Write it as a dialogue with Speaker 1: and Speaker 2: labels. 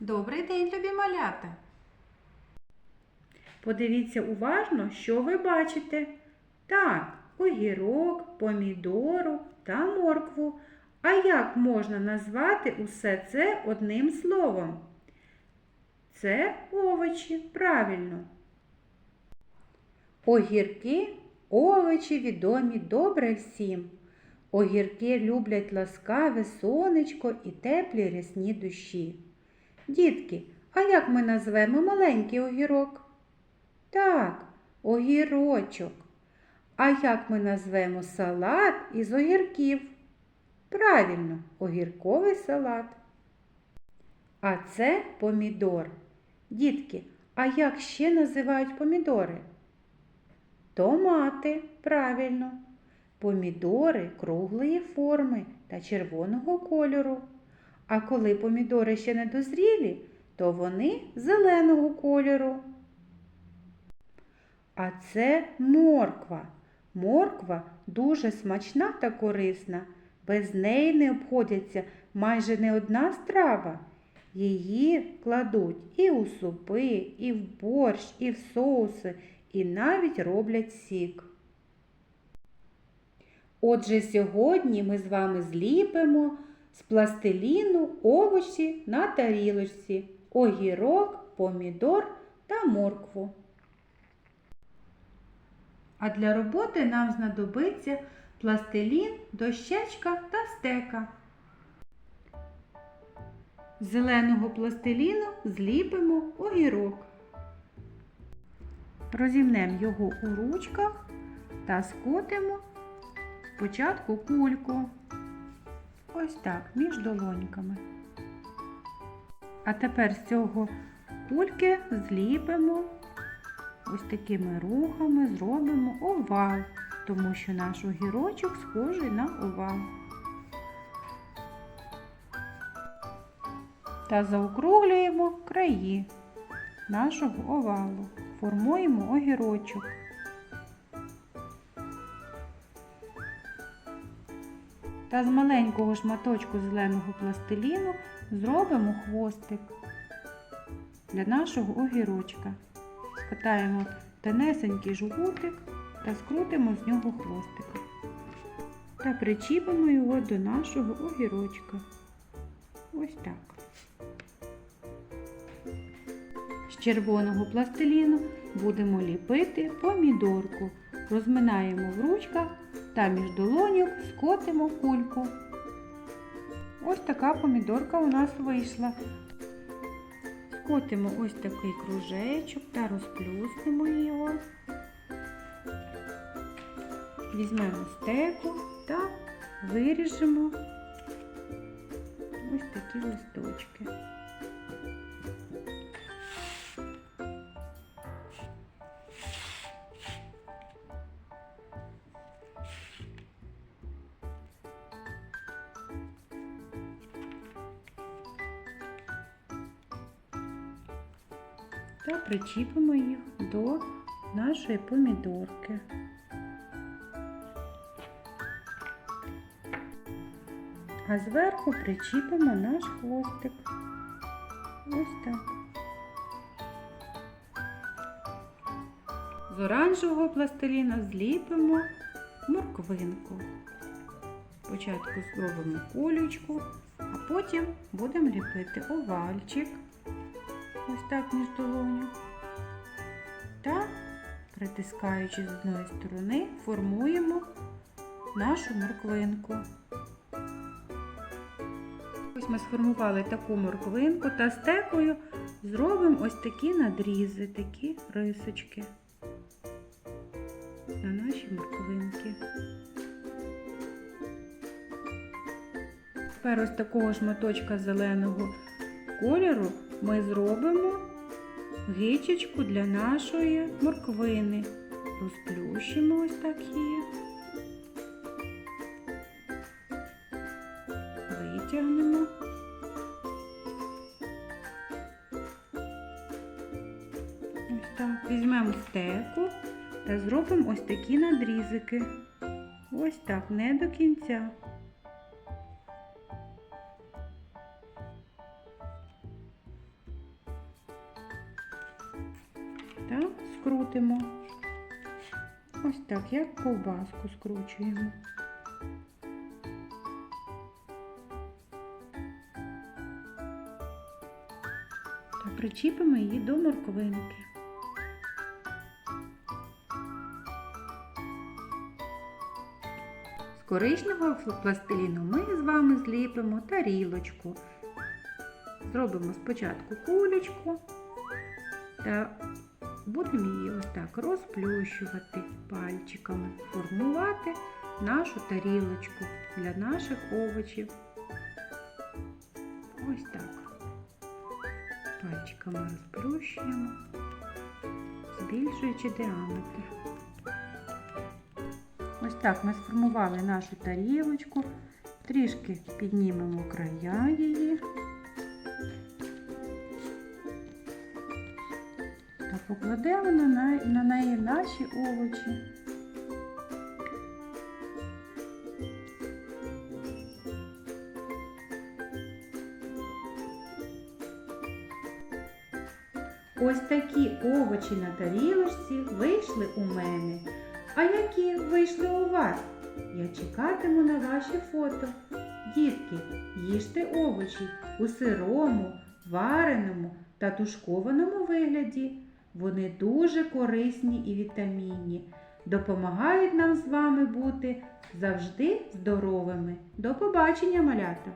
Speaker 1: Добрий день, любі малята!
Speaker 2: Подивіться уважно, що ви бачите. Так, огірок, помідору та моркву. А як можна назвати усе це одним словом? Це овочі, правильно. Огірки овочі відомі добре всім. Огірки люблять ласкаве сонечко і теплі рясні душі. Дітки, а як ми назвемо маленький огірок? Так, огірочок. А як ми назвемо салат із огірків? Правильно, огірковий салат. А це помідор. Дітки, а як ще називають помідори? Томати, правильно. Помідори круглої форми та червоного кольору. А коли помідори ще не дозрілі, то вони зеленого кольору. А це морква. Морква дуже смачна та корисна. Без неї не обходяться майже не одна страва. Її кладуть і у супи, і в борщ, і в соуси, і навіть роблять сік. Отже, сьогодні ми з вами зліпимо з пластиліну овочі на тарілочці, огірок, помідор та моркву. А для роботи нам знадобиться пластилін, дощечка та стека. Зеленого пластиліну зліпимо огірок. Розімнемо його у ручках та скотимо спочатку кульку. Ось так, між долоньками. А тепер з цього кульки зліпимо ось такими рухами зробимо овал, тому що наш огірочок схожий на овал. Та заокруглюємо краї нашого овалу. Формуємо огірочок. Та з маленького шматочку зеленого пластиліну зробимо хвостик для нашого огірочка. Скатаємо тонесенький жгутик та скрутимо з нього хвостика. Та причіпимо його до нашого огірочка. Ось так. З червоного пластиліну будемо ліпити помідорку. Розминаємо в ручках та між долоньок скотимо кульку. Ось така помідорка у нас вийшла. Скотимо ось такий кружечок та розплюснемо його. Візьмемо стеку та виріжемо ось такі листочки. Та причіпимо їх до нашої помідорки. А зверху причіпимо наш хвостик. Ось так. З оранжевого пластиліна зліпимо морквинку. Спочатку зробимо колючку, а потім будемо ліпити овальчик ось так між долоню. Та, притискаючи з одної сторони, формуємо нашу морквинку. Ось ми сформували таку морквинку та стекою зробимо ось такі надрізи, такі рисочки на наші морквинки. Тепер ось такого шматочка зеленого кольору ми зробимо гичечку для нашої морквини. Розплющимо ось так її. Витягнемо. Ось так. Візьмемо стеку та зробимо ось такі надрізики. Ось так, не до кінця. Так, скрутимо. Ось так, як ковбаску скручуємо. Та причіпимо її до морквинки. З коричневого пластиліну ми з вами зліпимо тарілочку. Зробимо спочатку кулечку та будемо її ось так розплющувати пальчиками, формувати нашу тарілочку для наших овочів. Ось так. Пальчиками розплющуємо, збільшуючи діаметр. Ось так ми сформували нашу тарілочку, трішки піднімемо края її. Покладемо на, не- на неї наші овочі. Ось такі овочі на тарілочці вийшли у мене. А які вийшли у вас? Я чекатиму на ваші фото. Дітки, їжте овочі у сирому, вареному та тушкованому вигляді. Вони дуже корисні і вітамінні, допомагають нам з вами бути завжди здоровими. До побачення, малята!